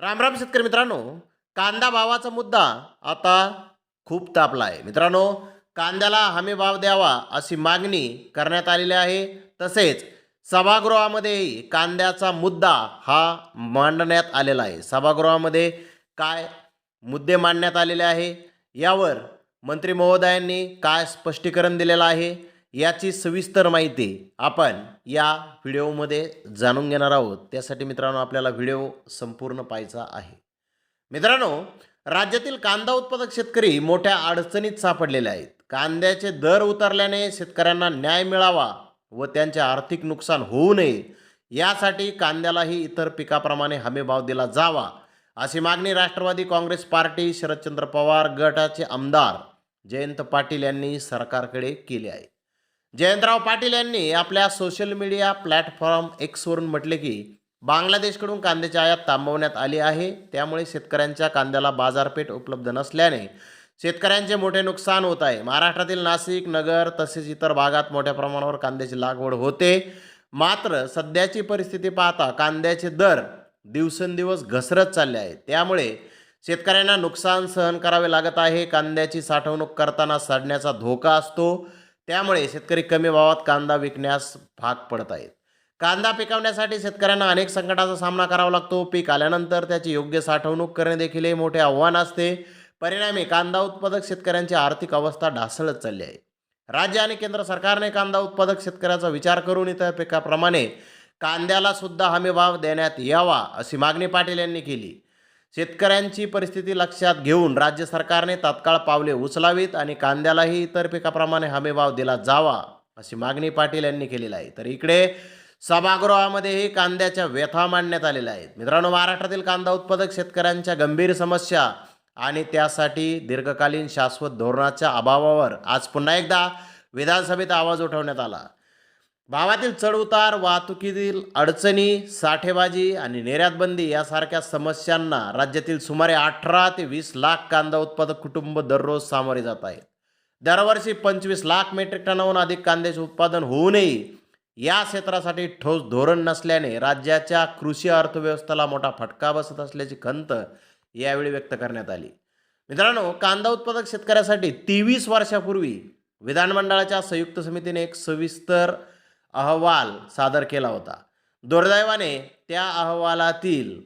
रामराम शेतकरी मित्रांनो कांदा भावाचा मुद्दा आता खूप तापला आहे मित्रांनो कांद्याला हमी भाव द्यावा अशी मागणी करण्यात आलेली आहे. तसेच सभागृहामध्येही कांद्याचा मुद्दा हा मांडण्यात आलेला आहे. सभागृहामध्ये काय मुद्दे मांडण्यात आलेले आहे? यावर मंत्री महोदयांनी काय स्पष्टीकरण दिलेलं आहे? याची सविस्तर माहिती आपण या व्हिडिओमध्ये जाणून घेणार आहोत. त्यासाठी मित्रांनो आपल्याला व्हिडिओ संपूर्ण पाहायचा आहे. मित्रांनो राज्यातील कांदा उत्पादक शेतकरी मोठ्या अडचणीत सापडलेले आहेत. कांद्याचे दर उतरल्याने शेतकऱ्यांना न्याय मिळावा व त्यांचे आर्थिक नुकसान होऊ नये यासाठी कांद्यालाही इतर पिकाप्रमाणे हमीभाव दिला जावा अशी मागणी राष्ट्रवादी काँग्रेस पार्टी शरदचंद्र पवार गटाचे आमदार जयंत पाटील यांनी सरकारकडे केली आहे. जयंतराव पाटील यांनी आपल्या सोशल मीडिया प्लॅटफॉर्म एक्सवरून म्हटले की बांगलादेशकडून कांद्याची आयात थांबवण्यात आली आहे. त्यामुळे शेतकऱ्यांच्या कांद्याला बाजारपेठ उपलब्ध नसल्याने शेतकऱ्यांचे मोठे नुकसान होत आहे. महाराष्ट्रातील नाशिक नगर तसेच इतर भागात मोठ्या प्रमाणावर कांद्याची लागवड होते. मात्र सध्याची परिस्थिती पाहता कांद्याचे दर दिवसेंदिवस घसरत चालले आहेत. त्यामुळे शेतकऱ्यांना नुकसान सहन करावे लागत आहे. कांद्याची साठवणूक करताना सडण्याचा धोका असतो. त्यामुळे शेतकरी कमी भावात कांदा विकण्यास भाग पडत आहेत. कांदा पिकवण्यासाठी शेतकऱ्यांना अनेक संकटाचा सामना करावा लागतो. पीक आल्यानंतर त्याची योग्य साठवणूक करणे देखील हे मोठे आव्हान असते. परिणामी कांदा उत्पादक शेतकऱ्यांची आर्थिक अवस्था ढासळत चालली आहे. राज्य आणि केंद्र सरकारने कांदा उत्पादक शेतकऱ्याचा विचार करून इतर पिकाप्रमाणे कांद्याला सुद्धा हमीभाव देण्यात यावा अशी मागणी पाटील यांनी केली. शेतकऱ्यांची परिस्थिती लक्षात घेऊन राज्य सरकारने तात्काळ पावले उचलावीत आणि कांद्यालाही इतर पिकाप्रमाणे हमीभाव दिला जावा अशी मागणी पाटील यांनी केलेली आहे. तर इकडे सभागृहामध्येही कांद्याच्या व्यथा मांडण्यात आलेल्या आहेत. मित्रांनो महाराष्ट्रातील कांदा उत्पादक शेतकऱ्यांच्या गंभीर समस्या आणि त्यासाठी दीर्घकालीन शाश्वत धोरणाच्या अभावावर आज पुन्हा एकदा विधानसभेत आवाज उठवण्यात आला. भावातील चढउतार वाहतुकीतील अडचणी साठेबाजी आणि निर्यातबंदी यासारख्या समस्यांना राज्यातील सुमारे अठरा ते वीस लाख कांदा उत्पादक कुटुंब दररोज सामोरे जात आहेत. दरवर्षी पंचवीस लाख मेट्रिक टनाहून अधिक कांद्याचे उत्पादन होऊ या क्षेत्रासाठी ठोस धोरण नसल्याने राज्याच्या कृषी अर्थव्यवस्थेला मोठा फटका बसत असल्याची खंत यावेळी व्यक्त करण्यात आली. मित्रांनो कांदा उत्पादक शेतकऱ्यासाठी तेवीस वर्षापूर्वी विधानमंडळाच्या संयुक्त समितीने एक सविस्तर अहवाल सादर केला होता. दुर्दैवाने त्या अहवालातील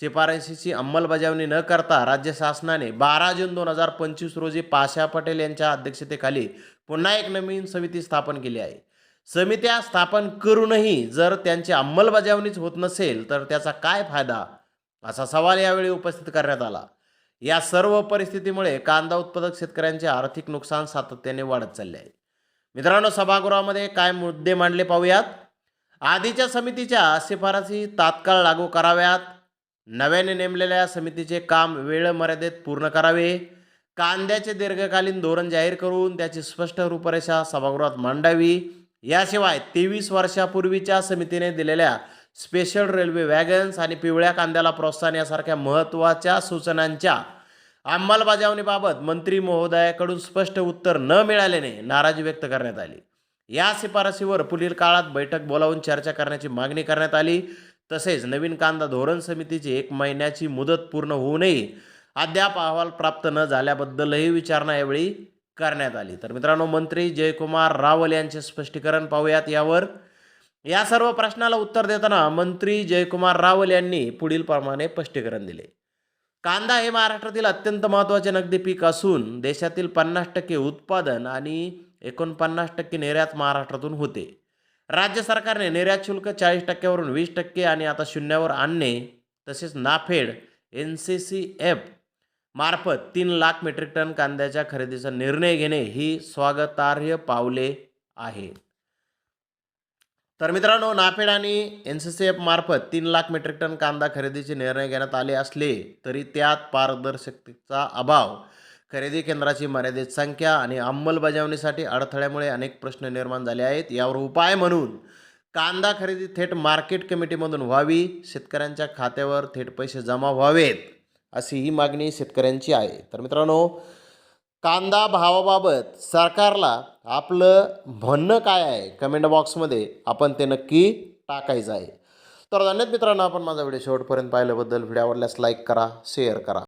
शिफारशीची अंमलबजावणी न करता राज्य शासनाने बारा जून दोन हजार पंचवीस रोजी पाशा पटेल यांच्या अध्यक्षतेखाली पुन्हा एक नवीन समिती स्थापन केली आहे. समित्या स्थापन करूनही जर त्यांची अंमलबजावणीच होत नसेल तर त्याचा काय फायदा? असा सवाल यावेळी उपस्थित करण्यात आला. या सर्व परिस्थितीमुळे कांदा उत्पादक शेतकऱ्यांचे आर्थिक नुकसान सातत्याने वाढत चालले आहे. मित्रांनो सभागृहामध्ये काय मुद्दे मांडले पाहूयात? आधीच्या समितीच्या शिफारसी तात्काळ लागू कराव्यात. नव्याने नेमलेल्या समितीचे काम वेळ मर्यादेत पूर्ण करावे. कांद्याचे दीर्घकालीन धोरण जाहीर करून त्याची स्पष्ट रूपरेषा सभागृहात मांडावी. याशिवाय तेवीस वर्षापूर्वीच्या समितीने दिलेल्या स्पेशल रेल्वे वॅगन्स आणि पिवळ्या कांद्याला प्रोत्साहन यासारख्या महत्त्वाच्या सूचनांच्या अंमलबजावणीबाबत मंत्री महोदयाकडून स्पष्ट उत्तर न मिळाल्याने नाराजी व्यक्त करण्यात आली. या शिफारसीवर पुढील काळात बैठक बोलावून चर्चा करण्याची मागणी करण्यात आली. तसेच नवीन कांदा धोरण समितीची एक महिन्याची मुदत पूर्ण होऊनही अद्याप अहवाल प्राप्त न झाल्याबद्दलही विचारणा यावेळी करण्यात आली. तर मित्रांनो मंत्री जयकुमार रावल यांचे स्पष्टीकरण पाहूयात यावर. या सर्व प्रश्नाला उत्तर देताना मंत्री जयकुमार रावल यांनी पुढील प्रमाणे स्पष्टीकरण दिले. कांदा हे महाराष्ट्रातील अत्यंत महत्त्वाचे नगदी पीक असून देशातील पन्नास टक्के उत्पादन आणि एकोणपन्नास टक्के निर्यात महाराष्ट्रातून होते. राज्य सरकारने निर्यात शुल्क चाळीस टक्क्यावरून वीस टक्के आणि आता शून्यावर आणणे तसेच NAFED N C C F मार्फत तीन लाख मेट्रिक टन कांद्याच्या खरेदीचा निर्णय घेणे ही स्वागतार्ह पावले आहेत तर मित्रांनो नाफेड आणि एन सी सी एफ मार्फत तीन लाख मेट्रिक टन कांदा खरेदीचे निर्णय घेण्यात आले असले तरी त्यात पारदर्शकतेचा अभाव खरेदी केंद्राची मर्यादित संख्या आणि अंमलबजावणीसाठी अडथळ्यामुळे अनेक प्रश्न निर्माण झाले आहेत. यावर उपाय म्हणून कांदा खरेदी थेट मार्केट कमिटीमधून व्हावी शेतकऱ्यांच्या खात्यावर थेट पैसे जमा व्हावेत अशी ही मागणी शेतकऱ्यांची आहे. तर मित्रांनो कांदा भावाबाबत सरकारला आपलं म्हणणं काय आहे? कमेंट बॉक्समध्ये आपण ते नक्की टाकायचं आहे. तर धन्यवाद मित्रांनो आपण माझा व्हिडिओ शेवटपर्यंत पाहिल्याबद्दल. व्हिडिओ आवडल्यास लाईक करा शेअर करा.